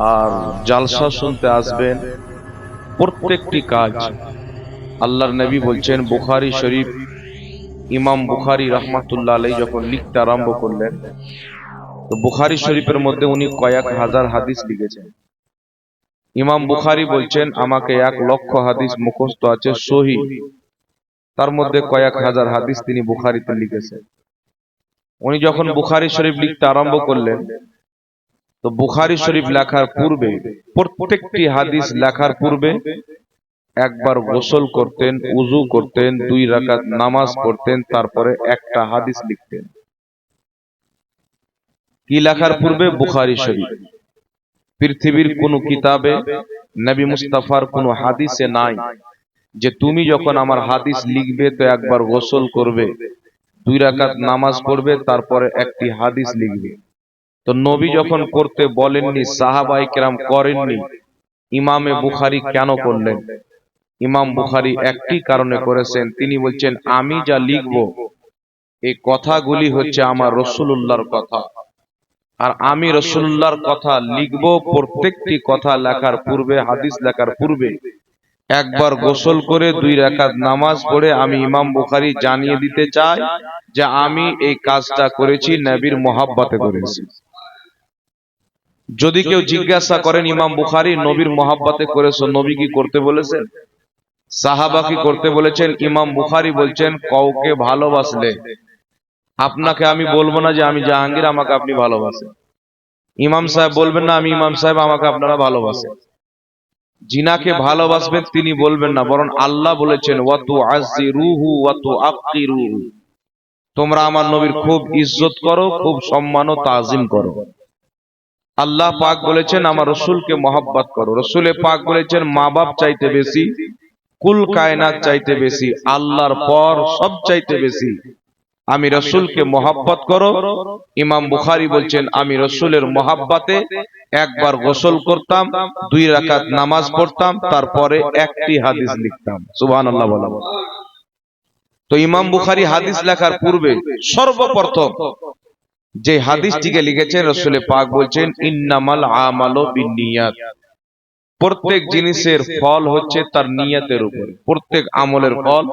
আর জালসা শুনতে আসবেন প্রত্যেকটি কাজ। আল্লাহর নবী বলছেন, বুখারি শরীফ, ইমাম বুখারি রহমাতুল্লাহ আলাই যখন লিখতে আরম্ভ করলেন, তো বুখারি শরীফের মধ্যে উনি কয়েক হাজার হাদিস লিখেছেন। ইমাম বুখারি বলছেন, আমাকে এক লক্ষ হাদিস মুখস্থ আছে সহি। তার মধ্যে কয়েক হাজার হাদিস তিনি বুখারিতে লিখেছেন। উনি যখন বুখারি শরীফ লিখতে আরম্ভ করলেন তো বুখারি শরীফ লেখার পূর্বে প্রত্যেকটি হাদিস লেখার পূর্বে একবার গোসল করতেন উজু করতেন দুই রাকাত নামাজ পড়তেন তারপরে একটা হাদিস লিখতেন। কি লেখার পূর্বে? বুখারি শরীফ। পৃথিবীর কোন কিতাবে নবী মুস্তাফার কোন হাদিসে নাই যে তুমি যখন আমার হাদিস লিখবে তো একবার গোসল করবে। দুই রাকাত নামাজ পড়বে তারপরে একটি হাদিস লিখবে। তো নবী যখন করতে বলেননি সাহাবাই কেরাম করেননি ইমামে বুখারি কেন করলেন? ইমাম বুখারি একটি কারণে করেছেন তিনি বলছেন আমি যা লিখব এই কথাগুলি হচ্ছে আমার রসুল্লাহর কথা। আর আমি রসুল্লাহর কথা লিখব প্রত্যেকটি কথা লেখার পূর্বে হাদিস লেখার পূর্বে। একবার গোসল করে দুই রাকাত নামাজ পড়ে আমি ইমাম বুখারি জানিয়ে দিতে চাই যে আমি এই কাজটা করেছি নবীর মোহাব্বতে করেছি যদি কেউ জিজ্ঞাসা করেন ইমাম বুখারি নবীর মোহাব্বতে করেছ নবী কি করতে বলেছেন? সাহাবা কি করতে বলেছেন? ইমাম বুখারি বলছেন কাউকে ভালোবাসলে। আপনাকে আমি বলব না যে আমি জাহাঙ্গীর আমাকে আপনি ভালোবাসেন। ইমাম সাহেব বলবেন না আমি ইমাম সাহেব আমাকে আপনারা ভালোবাসেন। জিনাকে ভালোবাসবেন তিনি বলবেন না বরং আল্লাহ বলেছেন ওয়াতু আজি রুহু ওয়াতু আকি রুহু তোমরা আমার নবীর খুব ইজ্জত করো খুব সম্মান ও তাজিম করো। আল্লাহ পাক বলেছেন, আমার রসুলকে মহাব্বত করো। রসুলে পাক বলেছেন মা বাপ চাইতে বেশি, কুল কায়নাত চাইতে বেশি, আল্লাহর পর সব চাইতে বেশি। আমি রসুলকে মহাব্বত করো। ইমাম বুখারি বলছেন, আমি রসুলের মহাব্বাতে একবার গোসল করতাম, দুই রাকাত নামাজ পড়তাম, তারপরে একটি হাদিস লিখতাম। সুবহান আল্লাহ বলা তো ইমাম বুখারি হাদিস লেখার পূর্বে সর্বপ্রথম যে হাদিসটিকে লিখেছেন রসুলে পাক বলছেন, ইন্নামাল আমালো বিনিয়াত প্রত্যেক জিনিসের ফল হচ্ছে তার নিয়তের উপরে। প্রত্যেক আমলের ফল,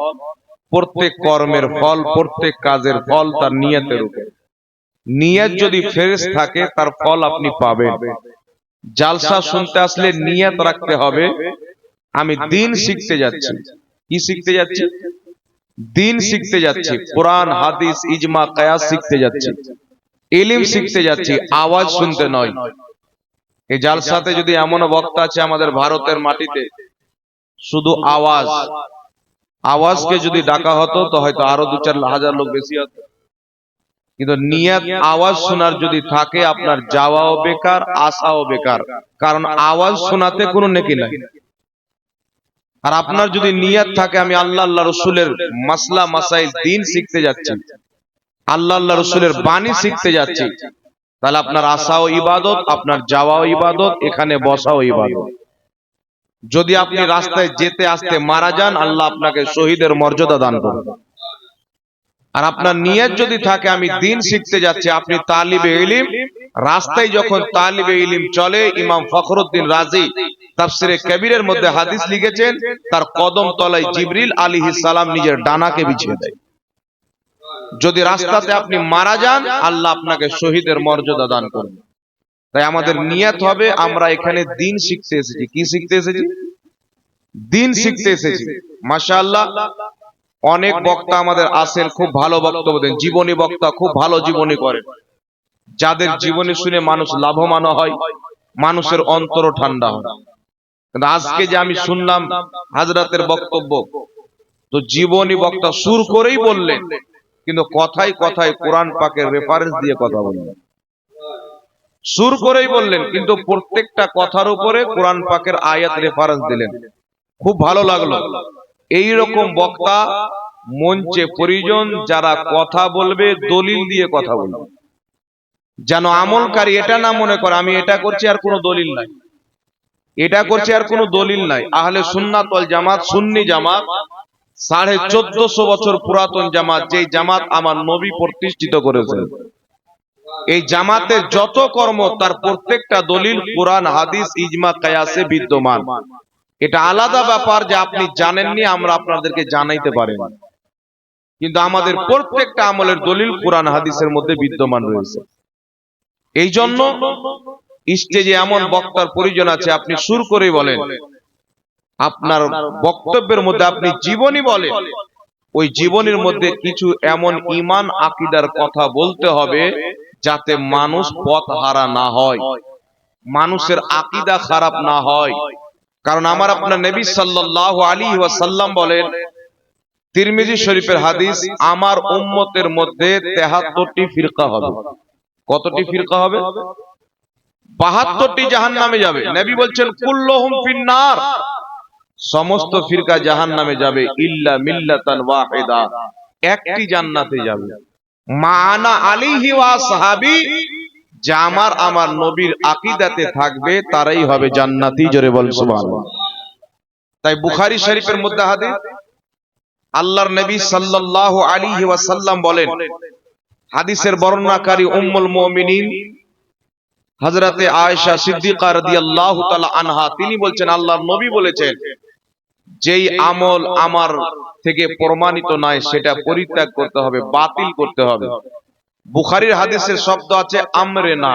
প্রত্যেক কর্মের ফল, প্রত্যেক কাজের ফল তার নিয়তের উপরে। নিয়ত যদি ফেরেস থাকে, তার ফল আপনি পাবেন। জালসা শুনতে আসলে নিয়াত রাখতে হবে। আমি দিন শিখতে যাচ্ছি। কি শিখতে যাচ্ছি? দিন শিখতে যাচ্ছি। কোরআন, হাদিস, ইজমা, কায়াস শিখতে যাচ্ছি। ইলিম শিখতে যাচ্ছি আওয়াজ শুনতে নয়। এই জালসাতে যদি এমন বক্তা আছে আমাদের ভারতের মাটিতে শুধু আওয়াজ। আওয়াজকে যদি ডাকা হতো তো হয়তো আরও দু চার হাজার লোক বেশি হতো। কিন্তু নিয়ত আওয়াজ শোনার যদি থাকে আপনার যাওয়াও বেকার আসাও বেকার। কারণ আওয়াজ শোনাতে কোনো নেকি নাই। আর আপনার যদি নিয়াত থাকে আমি আল্লাহ আল্লাহ রসুলের মাসলা মাসাইল দিন শিখতে যাচ্ছি। আল্লাহ আল্লাহ রসুলের বাণী শিখতে যাচ্ছি। তাহলে আপনার আশাও ইবাদত আপনার যাওয়াও ইবাদত এখানে বসাও ইবাদত। যদি আপনি রাস্তায় যেতে আসতে মারা যান আল্লাহ আপনাকে শহীদের মর্যাদা দান করবে আর আপনার নিয়ত যদি থাকে আমি দিন শিখতে যাচ্ছি আপনি তালিবে ইলিম রাস্তায় যখন তালিবে ইলিম চলে ইমাম ফখরুদ্দিন রাজি তাফসিরে কবিরের মধ্যে হাদিস লিখেছেন তার কদম তলায় জিবরিল আলিহিস সালাম নিজের ডানাকে বিছিয়ে দেয়। যদি রাস্তাতে আপনি মারা যান, আল্লাহ আপনাকে শহীদের মর্যাদা দান করবে। তাই আমাদের নিয়ত হবে, আমরা এখানে দিন শিখতে এসেছি। কি শিখতে এসেছি? দিন শিখতে এসেছি। মাশাআল্লাহ, অনেক বক্তা আমাদের আসেন খুব ভালো বক্তব্য দেন, জীবনী বক্তা খুব ভালো জীবনী করেন। যাদের জীবনী শুনে মানুষ লাভবান হয়, মানুষের অন্তর ঠান্ডা হয়। কিন্তু আজকে যে আমি শুনলাম, হাজরাতের বক্তব্য, তো জীবনী বক্তা সুর করেই বললেন কিন্তু কথাই কথায় কোরআন পাকের রেফারেন্স দিয়ে কথা বললেন। সুর করেই বললেন কিন্তু প্রত্যেকটা কথার উপরে কোরআন পাকের আয়াত রেফারেন্স দিলেন। খুব ভালো লাগল। এই রকম বক্তা মঞ্চে পরিজন যারা কথা বলবে দলিল দিয়ে কথা বলবে। যেন আমলকারী এটা না মনে করে আমি এটা করছি আর কোনো দলিল নাই। এটা করছি আর কোনো দলিল নাই। আহলে সুন্নাতল জামাত সুন্নি জামাত সাড়ে চোদ্দশো বছর পুরাতন জামাত যে জামাত আমার নবী প্রতিষ্ঠিত করেছেন এই জামাতের যত কর্ম, তার প্রত্যেকটা দলিল, কোরআন, হাদিস, ইজমা, কায়াসে বিদ্যমান। এটা আলাদা ব্যাপার যে আপনি জানেননি, আমরা আপনাদেরকে জানাইতে পারেন কিন্তু আমাদের প্রত্যেকটা আমলের দলিল, কোরআন, হাদিসের মধ্যে বিদ্যমান রয়েছে। এই জন্য স্টেজে এমন বক্তার প্রয়োজন আছে, আপনি সুর করেই বলেন। আপনার বক্তব্যের মধ্যে আপনি জীবনী বলেন। ওই জীবনের মধ্যে কিছু এমন ইমান আকিদার কথা বলতে হবে যাতে মানুষ পথ হারা না হয়। মানুষের আকিদা খারাপ না হয়। কারণ আমার আপনার নবী সাল্লাল্লাহু আলাইহি ওয়াসাল্লাম বলেন তিরমিজি শরীফের হাদিস আমার উম্মতের মধ্যে 73টি ফিরকা হবে। কতটি ফিরকা হবে? 72টি জাহান্নামে যাবে। নবী বলছেন কুল্লুহুম ফিন্নার। সমস্ত ফিরকা জাহান্নামে যাবে ইল্লা মিল্লাতান ওয়াহিদা। একটি জান্নাতে যাবে। মানা আলিহি ওয়া সাহাবী যে আমার আমার নবীর আকীদাতে থাকবে তারাই হবে জান্নাতি জোরে বল সুবহানাল্লাহ। তাই বুখারী শরীফের মধ্যে হাদিস আল্লাহর নবী সাল্লাল্লাহু আলাইহি ওয়াসাল্লাম বলেন হাদিসের বর্ণনাকারী উম্মুল মুমিনিন হযরতে আয়েশা সিদ্দিকা রাদিয়াল্লাহু তাআলা আনহা তিনি বলছেন আল্লাহর নবী বলেছেন যেই আমল আমার থেকে প্রমাণিত নয় সেটা পরিত্যাগ করতে হবে বাতিল করতে হবে। বুখারীর হাদিসের শব্দ আছে আমরেনা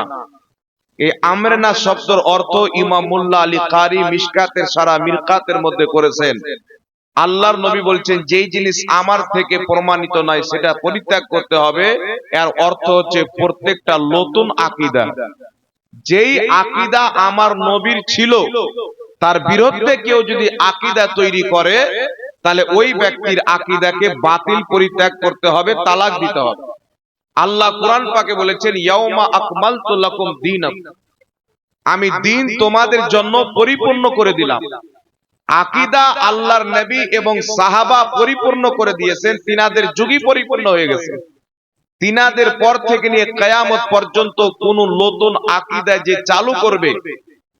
এই আমরেনা শব্দের অর্থ ইমাম মুল্লা আলী কারি মিশকাতের সারা মিরকাতের মধ্যে করেছেন। আল্লাহর নবী বলছেন যেই জিনিস আমার থেকে প্রমাণিত নয় সেটা পরিত্যাগ করতে হবে। এর অর্থ হচ্ছে প্রত্যেকটা নতুন আকীদা। যেই আকিদা আমার নবীর ছিল তার বিরুদ্ধে কেউ যদি আকীদা তৈরি করে তাহলে ওই ব্যক্তির আকীদাকে বাতিল পরিত্যাগ করতে হবে তালাক দিতে হবে। আল্লাহ কোরআন পাকে বলেছেন ইয়াউমা আকমালতু লাকুম দীনাকুম আমি দিন তোমাদের জন্য পরিপূর্ণ করে দিলাম। আকিদা আল্লাহর নবী এবং সাহাবা পরিপূর্ণ করে দিয়েছেন। তিনাদের যুগই পরিপূর্ণ হয়ে গেছে। তিনাদের পর থেকে নিয়ে কেয়ামত পর্যন্ত কোন নতুন আকিদা যে চালু করবে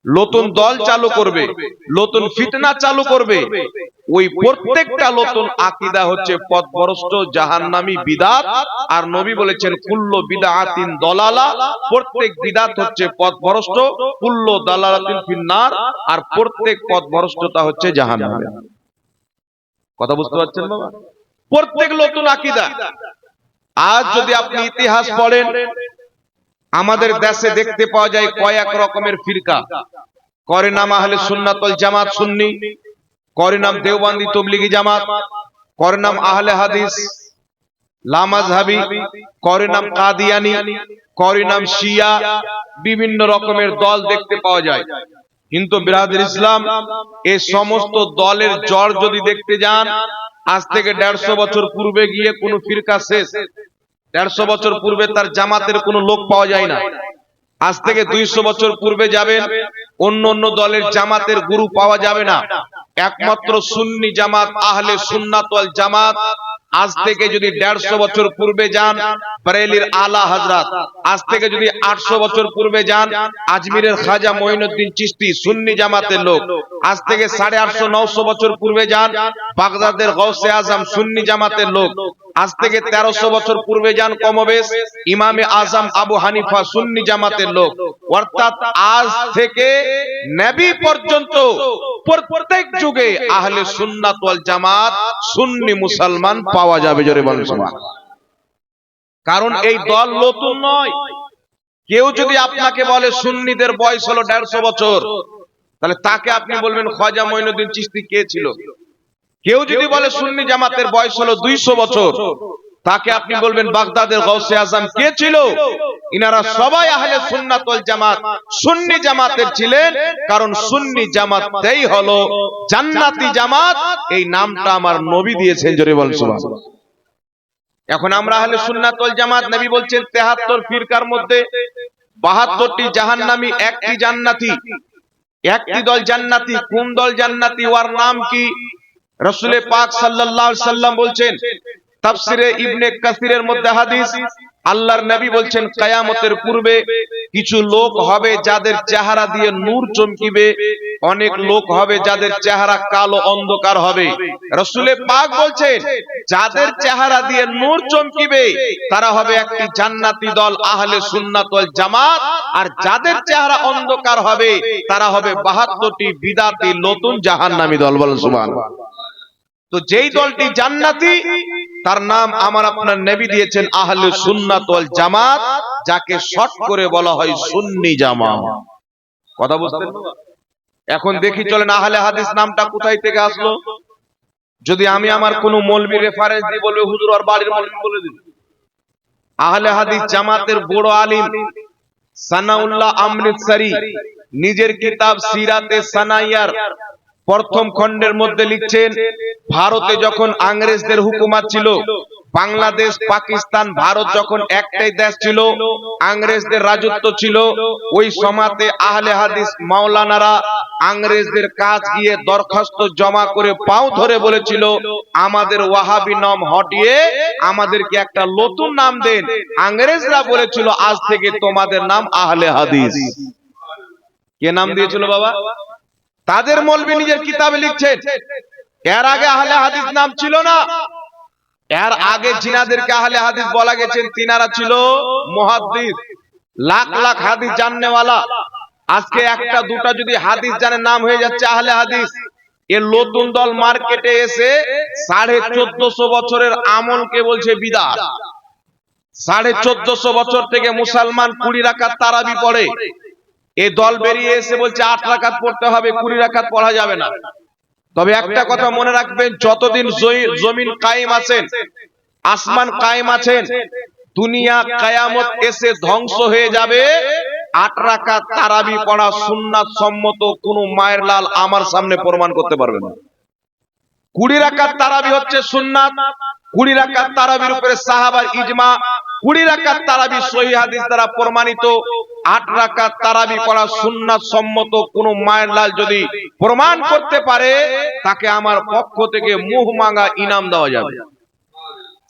নতুন দল চালু করবে নতুন ফিতনা চালু করবে। ওই প্রত্যেকটা নতুন আকিদা হচ্ছে পথভ্রষ্ট জাহান্নামী বিদাত। আর নবী বলেছেন কুল্লো বিদাতিন দলালা। প্রত্যেক বিদাত হচ্ছে পথভ্রষ্ট কুল্লো দালালাতিন ফিন্নার। আর প্রত্যেক পথভ্রষ্টতা হচ্ছে জাহান্নামে। কথা বুঝতে পারছেন বাবা? প্রত্যেক নতুন আকিদা। আজ যদি আপনি ইতিহাস পড়েন আমাদের দেশে দেখতে পাওয়া যায় কয়েক রকমের ফিরকা। করে নাম আহলে সুন্নাতল জামাত সুন্নি। করে নাম দেওবান্দি তবলিগি জামাত। করে নাম আহলে হাদিস লামাজহাবি করে নাম কাদিয়ানি। করে নাম শিয়া। বিভিন্ন রকমের দল দেখতে পাওয়া যায়। কিন্তু বিরাদের ইসলাম এই সমস্ত দলের জড় যদি দেখতে যান আজ থেকে দেড়শো বছর পূর্বে গিয়ে কোন ফিরকা শেষ। দেড়শো বছর পূর্বে তার জামাতের কোনো লোক পাওয়া যায় না। আজ থেকে দুইশো বছর পূর্বে যাবেন অন্য অন্য দলের জামাতের গুরু পাওয়া যাবে না। একমাত্র সুন্নি জামাত আহলে সুন্নাত জামাত আজ থেকে যদি দেড়শো বছর পূর্বে যান, বরেলির আলা হজরত আজ থেকে যদি আটশো বছর পূর্বে যান, আজমিরের খাজা মঈনুদ্দিন চিস্তি সুন্নি জামাতের লোক। আজ থেকে সাড়ে আটশো নশো বছর পূর্বে যান, বাগদাদের গৌসে আজম সুন্নি জামাতের লোক। আজ থেকে তেরোশো বছর পূর্বে যান কমবেশ, ইমামে আজম আবু হানিফা সুন্নি জামাতের লোক। অর্থাৎ আজ থেকে নেবি পর্যন্ত প্রত্যেক যুগে আহলে সুন্নাত জামাত সুন্নি মুসলমান পাওয়া যাবে জোরে বলেন সমান কারণ এই দল নতুন নয়। কেউ যদি আপনাকে বলে সুন্নিদের বয়স হলো দেড়শো বছর তাহলে তাকে আপনি বলবেন খাজা মঈনুদ্দিন চিস্তি কে ছিল? কেউ যদি বলে সুন্নি জামাতের বয়স হলো দুইশো বছর তাকে আপনি বলবেন, বাগদাদের গৌসে আজম কে ছিল? ইনারা সবাই আহলে সুন্নাত ওয়াল জামাত। সুন্নি জামাতের ছিলেন, কারণ সুন্নি জামাতটাই হলো জান্নাতি জামাত। এই নামটা আমার নবী দিয়েছেন, জোরে বল সুবহানাল্লাহ। এখন আমরা আহলে সুন্নাত ওয়াল জামাত, নবী বলছেন 73 ফিরকার মধ্যে 72টি জাহান্নামী একটি জান্নাতি। একটি দল জান্নাতি, কোন দল জান্নাতি ওর নাম কি? রসুলে পাক সাল্লাল্লাহু আলাইহি সাল্লাম বলছেন তাফসিরে ইবনে কাসিরের মধ্যে হাদিস, আল্লাহর নবী বলছেন, কিয়ামতের পূর্বে কিছু লোক হবে যাদের চেহারা দিয়ে নূর চমকিবে, অনেক লোক হবে যাদের চেহারা কালো অন্ধকার হবে। রসুলের পাক বলছেন, যাদের চেহারা দিয়ে নূর চমকিবে, তারা হবে একটি জান্নাতি দল, আহলে সুন্নাত জামাত। আর যাদের চেহারা অন্ধকার হবে, তারা হবে বাহাত্তরটি বিদাতি নতুন জাহান্নামী দল। বলেন তো যেই দলটি জান্নাতি তার নাম আমার আপনার নবী দিয়েছেন আহলে সুন্নাত ওয়াল জামাত যাকে শর্ট করে বলা হয় সুন্নি জামাত কথা বুঝতেন? এখন দেখি চলেন আহলে হাদিস নামটা কোথায় থেকে আসলো? যদি আমি আমার কোন মৌলবি রেফারেন্স দিয়ে বলবে হুজুর আর বাড়ির মৌলবি বলে দিন। আহলে হাদিস জামাতের বড় আলিম সানাউল্লাহ অমৃতসরি নিজের কিতাব সিরাতে সানাইয়ার। প্রথম খণ্ডের মধ্যে লিখছেন, ভারতে যখন ইংরেজদের হুকুমত ছিল, বাংলাদেশ, পাকিস্তান, ভারত যখন একটাই দেশ ছিল ইংরেজদের রাজত্ব ছিল, ওই সমাতে আহলে হাদিস মাওলানারা ইংরেজদের কাজ গিয়ে দরখাস্ত জমা করে পাও ধরে বলেছিল, আমাদের ওয়াহাবি নাম হটিয়ে আমাদেরকে একটা নতুন নাম দেন। আংরেজরা বলেছিল, আজ থেকে তোমাদের নাম আহলে হাদিস। কে নাম দিয়েছিল বাবা? তাদের মলবি নিজের কিতাবে লিখছেন। এর আগে আহলে হাদিস নাম ছিল না। এর আগে জিনাদেরকে আহলে হাদিস বলা গেছেন তিনারা ছিল মুহাদ্দিস। লাখ লাখ হাদিস জাননেওয়ালা। আজকে একটা দুটা যদি হাদিস জানে নাম হয়ে যাচ্ছে আহলে হাদিস, এ নতুন দল মার্কেটে এসে সাড়ে চোদ্দশো বছরের আমলকে বলছে বিদাত। সাড়ে চোদ্দশো বছর থেকে মুসলমান কুড়ি রাখার তারাবি পড়ে। এই দল বেরিয়ে এসে বলছে আট রাকাত পড়তে হবে কুড়ি রাকাত পড়া যাবে না। তবে একটা কথা মনে রাখবেন যতদিন জমিন কায়েম আছেন আসমান কায়েম আছেন দুনিয়া কায়ামত এসে ধ্বংস হয়ে যাবে। আট রাকাত তারাবি পড়া সুন্নাত সম্মত কোন মায়ের লাল আমার সামনে প্রমাণ করতে পারবে না। কুড়ি রাকাত তারাবি হচ্ছে সুন্নাত কুড়ি রাকাত তারাবির উপরে সাহাবার ইজমা কুড়ি রাকাত তারাবি সহি হাদিস দ্বারা প্রমাণিত, আট রাকাত তারাবি পড়া সুন্নাত সম্মত কোন মায়ের লাল যদি প্রমাণ করতে পারে, তাকে আমার পক্ষ থেকে মুহ মাঙ্গা ইনাম দেওয়া যাবে।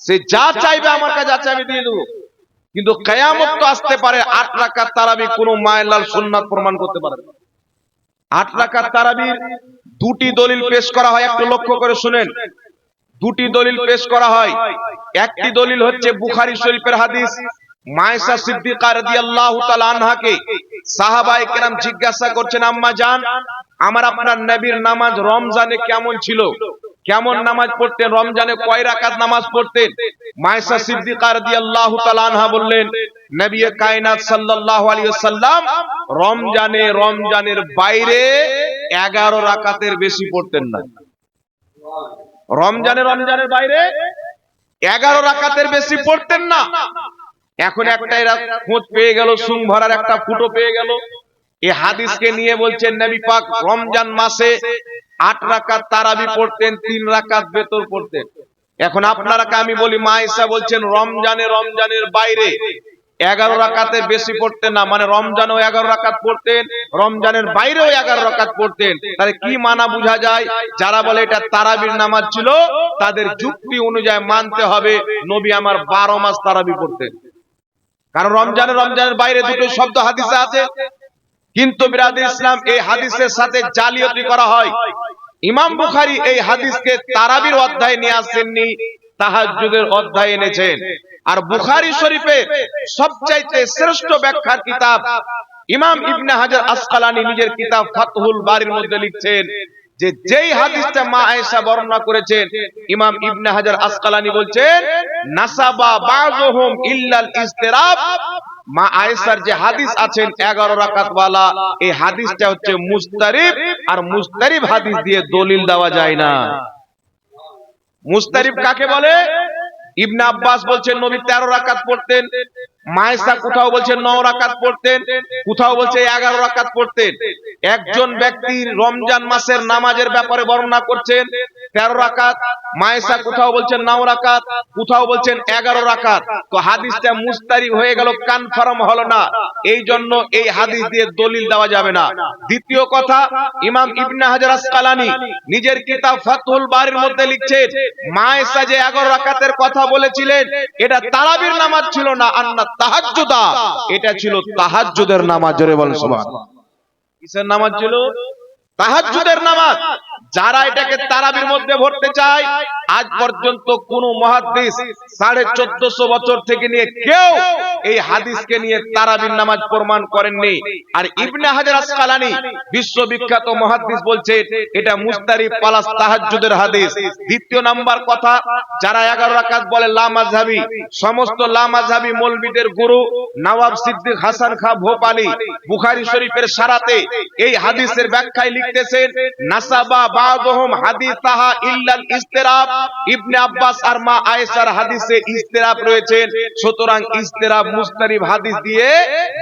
সে যা চাইবে আমার কাছে আছে আমি দিয়ে দেবো। কিন্তু কেয়ামত তো আসতে পারে, আট রাকাত তারাবি কোন মায়ের লাল সুন্নাত প্রমাণ করতে পারে। আট রাকাত তারাবির দুটি দলিল পেশ করা হয়, একটু লক্ষ্য করে শুনেন। দুটি দলিল পেশ করা হয়। একটি দলিল হচ্ছে বুখারি শরীফের হাদিস। মায়েশা সিদ্দিকা রাদিয়াল্লাহু তাআলা আনহাকে সাহাবায়ে কেরাম জিজ্ঞাসা করছেন, আম্মা জান, আমার আপনার নবীর নামাজ রমজানে কেমন ছিল? কেমন নামাজ পড়তেন? রমজানে কয় রাকাত নামাজ পড়তেন? মায়েশা সিদ্দিকা রাদিয়াল্লাহু তাআলা আনহা বললেন, নবী কায়নাত সাল্লাল্লাহু আলাইহি ওয়াসাল্লাম রমজানে, রমজানের বাইরে 11 রাকাতের বেশি পড়তেন না। রমজানে রমজানের বাইরে এগারো রাকাতের বেশি পড়তেন না। এখন একটা এরা খোঁজ পেয়ে গেল, সুং ভরার একটা ফুটো পেয়ে গেল। এই হাদিসকে নিয়ে বলছেন, নবী পাক রমজান মাসে আট রাকাত তারাবি পড়তেন, তিন রাকাত বেতর পড়তেন। এখন আপনারাকে আমি বলি, মা ঈসা বলছেন, রমজানে রমজানের বাইরে এগারো রাকাতে বেশি পড়তেন না। মানে রমজানেও এগারো রাকাত পড়তেন, রমজানের বাইরেও এগারো রাকাত পড়তেন। তাহলে কি মানা বোঝা যায়? যারা বলে এটা তারাবির নামাজ ছিল, তাদের যুক্তি অনুযায়ী মানতে হবে, নবী আমার বারো মাস তারাবি পড়তেন। কারণ রমজানের রমজানের বাইরে দুটো শব্দ হাদিসে আছে। কিন্তু বিরাদ ইসলাম এই হাদিসের সাথে জালিয়াতি করা হয়। ইমাম বুখারি এই হাদিসকে তারাবির অধ্যায় নিয়ে আসেননি। তাহাজ্জুদের অধ্যায় এনেছেন। আর বুখারী শরীফে সবচাইতে শ্রেষ্ঠ ব্যাখ্যার কিতাব ইমাম ইবনে হাজার আসকালানি নিজের কিতাব ফাতহুল বারির মধ্যে লিখছেন যে যেই হাদিসটা মা আয়েশা বর্ণনা করেছেন, ইমাম ইবনে হাজার আসকালানি বলছেন, নাসাবা বাযুহুম ইল্লাল ইস্তিরাব মা আয়েশার যে হাদিস আছেন 11 রাকাত ওয়ালা এই হাদিসটা হচ্ছে মুস্তারিব, আর মুস্তারিব হাদিস দিয়ে দলিল দেওয়া যায় না। মুস্তারিব কাকে বলে? ইবনা আব্বাস বলছেন নবী 13 রাকাত পড়তেন। মায়েসা কোথাও বলছেন নও রাকাত পড়তেন। কোথাও বলছে 11 রাকাত পড়তেন। একজন ব্যক্তি রমজান মাসের নামাজের ব্যাপারে বর্ণনা করছেন 13 রাকাত মায়েশা কোথাও বলছেন নাও রাকাত, কোথাও বলছেন 11 রাকাত। তো হাদিসটা মুস্তারি হয়ে গেল কনফার্ম হলো না। এই জন্য এই হাদিস দিয়ে দলিল দেওয়া যাবে না। দ্বিতীয় কথা, ইমাম ইবনে হাজার আসকালানি নিজের কিতাব ফাতহুল বারির মধ্যে লিখছেন মায়েশা যে 11 রাকাতের কথা বলেছিলেন, এটা তারাবির নামাজ ছিল না, আন্না তাহাজ্জুদা। এটা ছিল তাহাজ্জুদের নামাজ, জোরে বলেন কিসের নামাজ ছিল? তাহাজ্জুদের নামাজ। যারা এটাকে তারাবির মধ্যে ভরতে চায়, আজ পর্যন্ত কোন মহাদ্দিস সাড়ে চোদ্দশো বছর থেকে নিয়ে কেউ এই হাদিসকে নিয়ে তারাবির নামাজ প্রমাণ করেননি। আর ইবনে হাজার আসকালানি বিশ্ববিখ্যাত মহাদ্দিস বলছে, এটা মুস্তারি পালাস তাহাজ্জুদের হাদিস। দ্বিতীয় নাম্বার কথা, যারা এগারো রাকাত বলে লা মাযহাবি, সমস্ত লা মাযহাবি মৌলবীদের গুরু নওয়াব সিদ্দিক হাসান খা ভোপালি, বুখারি শরীফের সারাতে এই হাদিসের ব্যাখ্যায় লিখতেছেন, নাসাবা ইল্লাল ইবনে আব্বাস আর মা আয়েশার হাদিসে রয়েছেন সুতরাং মুস্তারিব হাদিস দিয়ে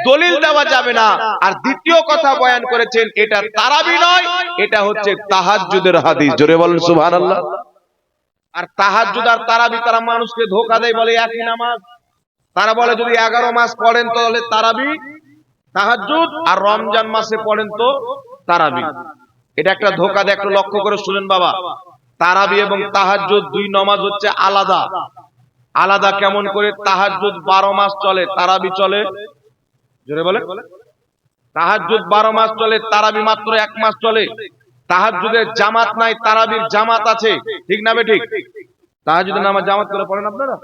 দলিল দেওয়া যাবে না। আর দ্বিতীয় কথা বয়ান করেছেন, এটা তারাবি নয়, এটা হচ্ছে তাহাজ্জুদের হাদিস। জোরে বলেন, সুবহানাল্লাহ। আর তাহাজ্জুদ আর তারাবি, তারা মানুষকে ধোকা দেয় বলে একই নামাজ। তারা বলে, যদি এগারো মাস পড়েন তাহলে তারাবি, তাহাজ্জুদ, আর রমজান মাসে পড়েন তো তারাবি। এটা একটা ধোকা দেয় একটু লক্ষ্য করে শুনেন বাবা। তারাবি এবং তাহাজ্জুদ দুই নমাজ হচ্ছে আলাদা। আলাদা। কেমন করে তাহাজ্জুদ বারো মাস চলে তারাবি চলে। জোরে বলে? তাহাজ্জুদ বারো মাস চলে তারাবি মাত্র এক মাস চলে। তাহাজ্জুদের জামাত নাই তারাবির জামাত আছে। ঠিক না ঠিক? তাহাজ্জুদের নামাজ জামাত করে পড়েন আপনারা?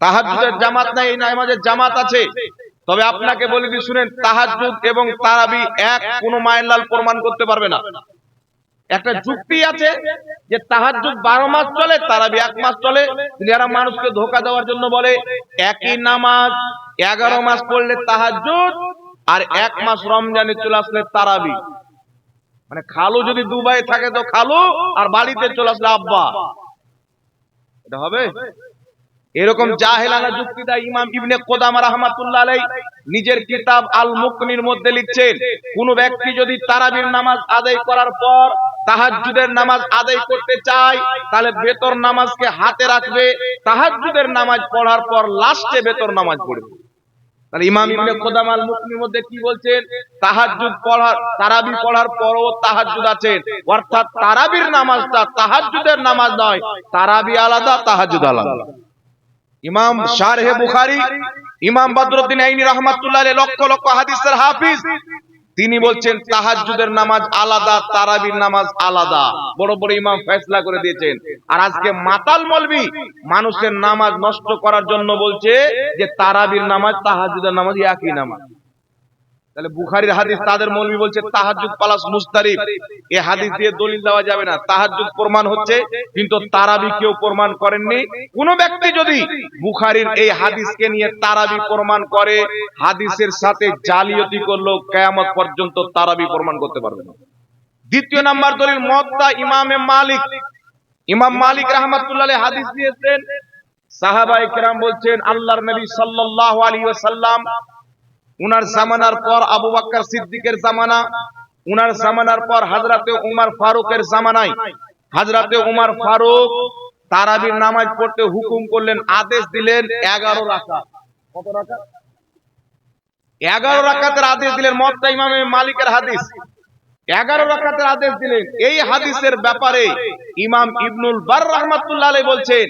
তাহাজ্জুদের জামাত নাই এই নামাজের জামাত আছে। তবে আপনাকে বলে দিই, শুনেন, তাহাজ্জুদ এবং তারাবি এক, কোনো মায়ের লাল প্রমাণ করতে পারবে না। একটা যুক্তি আছে যে তাহাজ্জুদ বারো মাস চলে, তারাবি এক মাস চলে। যারা মানুষকে ধোকা দেওয়ার জন্য বলে, একই নামাজ, এগারো মাস পড়লে তাহাজ্জুদ আর এক মাস রমজানে চলে আসলে তারাবি। মানে খালু যদি দুবাই থাকে তো খালু, আর বাড়িতে চলে আসলে আব্বা। এটা হবে? এরকম জাহেলানা যুক্তি দেয় ইমাম ইবনে কোদামা রাহমাতুল্লাহ আলাই নিজের কিতাব আল মুকনির মধ্যে লিখছেন কোন ব্যক্তি যদি তারাবির নামাজ আদায় করার পর তাহাজ্জুদের নামাজ আদায় করতে চায় তাহলে বেতর নামাজকে হাতে রাখবে তাহাজ্জুদের নামাজ পড়ার পর লাস্টে বেতর নামাজ পড়বে। তাহলে ইমাম ইবনে কোদাম আল মুকনির মধ্যে কি বলছেন? তাহাজ্জুদ পড়ার তারাবি পড়ার পরও তাহাজ্জুদ আছেন অর্থাৎ তারাবির নামাজটা তাহাজ্জুদের নামাজ নয় তারাবি আলাদা তাহাজ্জুদ আলাদা। ইমাম শারহে বুখারী ইমাম বদরুদ্দিন আইনি রহমাতুল্লাহ লক্ষ লক্ষ হাদিসের হাফিজ। তিনি বলছেন তাহাজ্জুদের নামাজ আলাদা তারাবির নামাজ আলাদা। বড় বড় ইমাম ফেসলা করে দিয়েছেন। আর আজকে মাতাল মলবি মানুষের নামাজ নষ্ট করার জন্য বলছে যে তারাবির নামাজ তাহাজ্জুদের নামাজ একই নামাজ। তাহলে বুখারীর হাদিস তাদের মৌলবি বলছে, তাহাজ্জুদ প্লাস মুস্তারিব এই হাদিস দিয়ে দলিল দেওয়া যাবে না। তাহাজ্জুদ প্রমাণ হচ্ছে, কিন্তু তারাবি কেউ প্রমাণ করেননি। কোন ব্যক্তি যদি বুখারীর এই হাদিসকে নিয়ে তারাবি প্রমাণ করে, হাদিসের সাথে জালিয়াতি করল, কিয়ামত পর্যন্ত তারাবি প্রমাণ করতে পারবে না। দ্বিতীয় নাম্বার দলিল মুয়াত্তা ইমামে মালিক। ইমাম মালিক রাহমাতুল্লাহ হাদিস দিয়েছেন সাহাবা ইকরাম বলছেন, আল্লাহর নবী সাল্লাল্লাহু আলাইহি ওয়াসাল্লাম উনার জামানার পর আবু বাক্কার সিদ্দিকের জামানা, উনার জামানার পর হাজরাতে উমার ফারুকের জামানায় হাজরাতে উমার ফারুক তারাবির নামাজ পড়তে হুকুম করলেন, আদেশ দিলেন এগারো রাখা কত রাখা এগারো রাখাতের আদেশ দিলেন মত্তা ইমামে মালিকের হাদিস। এগারো রাকাতের আদেশ দিলেন। এই হাদিসের ব্যাপারে ইমাম ইবনুল বার রহমাতুল্লাহ বলছেন,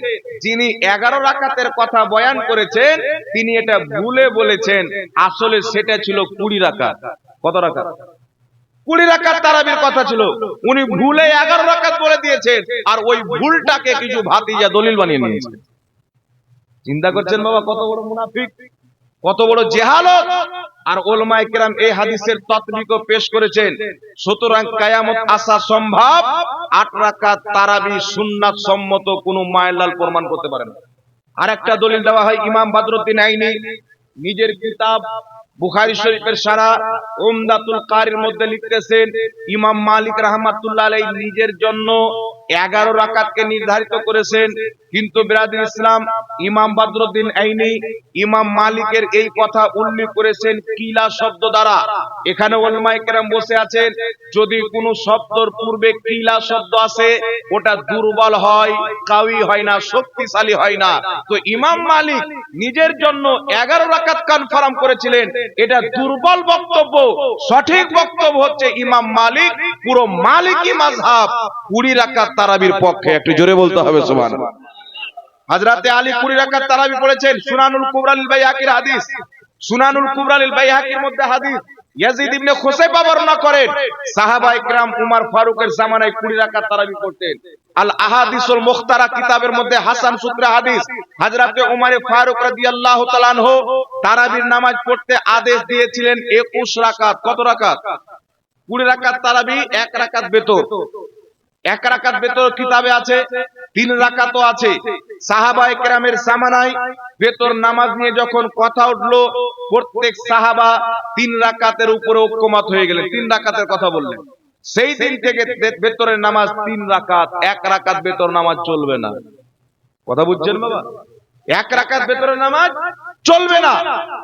যিনি এগারো রাকাতের কথা বয়ান করেছেন, তিনি এটা ভুলে বলেছেন। আসলে সেটা ছিল কুড়ি রাকাত। কত রাকাত? কুড়ি রাকাত তারাবির কথা ছিল। উনি ভুলে এগারো রাকাত বলে দিয়েছেন, আর ওই ভুলটাকে কিছু ভাতিজা দলিল বানিয়ে নিয়েছেন চিন্তা করছেন বাবা, কত বড় মুনাফিক। কত বড় জেহালত। আর ওলমায় কেরাম এই হাদিসের তৎবিক পেশ করেছেন। সুতরাং কায়ামত আসা সম্ভব, আট রাকাত তারাবি সুন্নাত সম্মত কোনো মায়লাল প্রমাণ করতে পারে না। আর একটা দলিল দেওয়া হয় ইমাম বাদরুদ্দিন আইনি। নিজের কিতাব বুখারী শরীফের সারা উমদাতুল কারির মধ্যে লিখতেছেন, ইমাম মালিক রাহমাতুল্লাহ আলাইহি নিজের জন্য এগারো রাকাতকে নির্ধারিত করেছেন। কিন্তু বিরাদিন ইসলাম, ইমাম বদরুদ্দিন আইনি, ইমাম মালিকের এই কথা উল্লেখ করেছেন কিলা শব্দ দ্বারা। এখানে ওলমায়ে কেরাম বসে আছেন, যদি কোনো শব্দর পূর্বে কিলা শব্দ আছে, ওটা দুর্বল হয় কাউই হয় না, শক্তিশালী হয় না। তো ইমাম মালিক নিজের জন্য এগারো রাকাত কনফার্ম করেছিলেন এটা দুর্বল বক্তব্য। সঠিক বক্তব্য হচ্ছে ইমাম মালিক, পুরো মালিকি মাযহাব কুড়ি রাকাত তারাবির পক্ষে। একটু জোরে বলতে হবে, সুবহানাল্লাহ। হযরতে আলী কুড়ি রাকাত তারাবি পড়েছেন, সুনানুল কুবরাল বাইহাকির হাদিস। সুনানুল কুবরাল বাইহাকির মধ্যে হাদিস। ইয়াজিদ ইবনে খুসাইফা বর্ণনা করেন সাহাবা ইকরাম উমর ফারুকের জামানায় 20 রাকাত তারাবি করতেন আল আহাদিসুল মুখতারা কিতাবের মধ্যে হাসান সূত্রে হাদিস, হযরতে উমর ফারুক রাদিয়াল্লাহু তাআলা তারাবির নামাজ পড়তে আদেশ দিয়েছিলেন 21 রাকাত, কত রাকাত? 20 রাকাত তারাবি, এক রাকাত বেতর রাকাত বেতর কিতাবে আছে, তিন রাকাতও আছে। সাহাবা একরামের জামানায় বেতর নামাজ নিয়ে যখন কথা উঠল, প্রত্যেক সাহাবা তিন রাকাতের উপরে ঐক্যমত হয়ে গেলেন। তিন রাকাতের কথা বললেন। সেই দিন থেকে বেতরের নামাজ তিন রাকাত, এক রাকাত বেতর নামাজ চলবে না। কথা বুঝছেন বাবা? এক রাকাত বেতরের নামাজ চলবে না।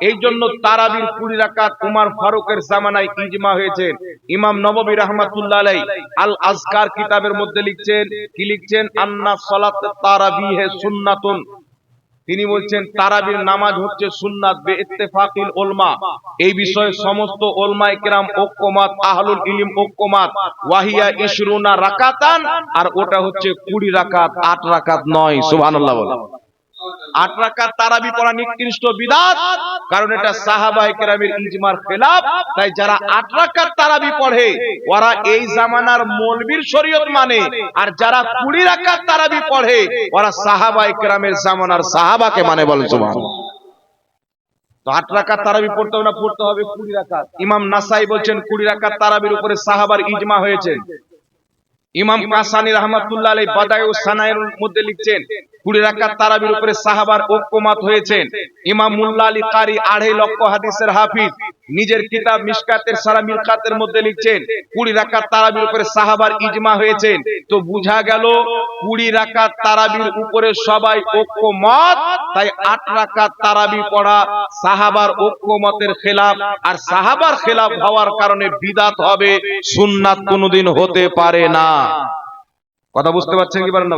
এই জন্য তারাবির কুড়ি রাকাত উমার ফারুকের জামানায় ইজমা হয়েছে। ইমাম নববী রহমাতুল্লাহ আলাই আল আজকার কিতাবের মধ্যে লিখছেন, কি লিখছেন? আন্না সলাত তারাবি হে সুন্নাতুন। তিনি বলছেন, তারাবির নামাজ হচ্ছে সুন্নাত বে ইত্তেফাকিল ওলমা এই বিষয়ে সমস্ত ওলমা ইকরাম ঐক্যমত, আহলুল ইলিম ঐক্যমত, ওয়াহিয়া ইশরুনা রাকাতান, আর ওটা হচ্ছে 20 রাকাত, আট রাকাত নয়, সুবহানাল্লাহ বলা। আট রাকাত তারাবি পড়া নিকৃষ্ট বিদাত, কারণ এটা সাহাবা কেরামের ইজমার খেলাফ। তাই যারা আট রাকাত তারাবি পড়ে, ওরা এই জামানার শরীয়ত মানে। আর যারা কুড়ি রাকাত তারাবি পড়ে, ওরা কেরামের জামানার সাহাবাকে মানে তো আট রাকাত তারাবি পড়তে হবে না, পড়তে হবে কুড়ি রাকাত। ইমাম নাসাই বলছেন, কুড়ি রাকাত তারাবির উপরে সাহাবার ইজমা হয়েছে। ইমাম কাসানি রহমাতুল্লাহ আলাই বাদায়ু সানায়ের মধ্যে লিখছেন কুড়ি রাকাত তারাবির উপরে সাহাবার ঐক্যমত হয়েছেন। ইমাম মুল্লা আলী কারি আড়াই লক্ষ হাদিসের হাফিজ। নিজের কিতাব মিশকাতের সারা মিলকাতের মধ্যে লিখছেন, কুড়ি তারাবির উপরে সাহাবার ইজমা হয়েছেন। তো বুঝা গেল, কুড়ি তারাবির উপরে সবাই ঐক্যমত, তাই আট রাকাত তারাবি পড়া সাহাবার ঐক্যমতের খেলাফ। আর সাহাবার খেলাফ হওয়ার কারণে বিদাত হবে, সুন্নাত কোনোদিন হতে পারে না। কথা বুঝতে পারছেন কি পারেন না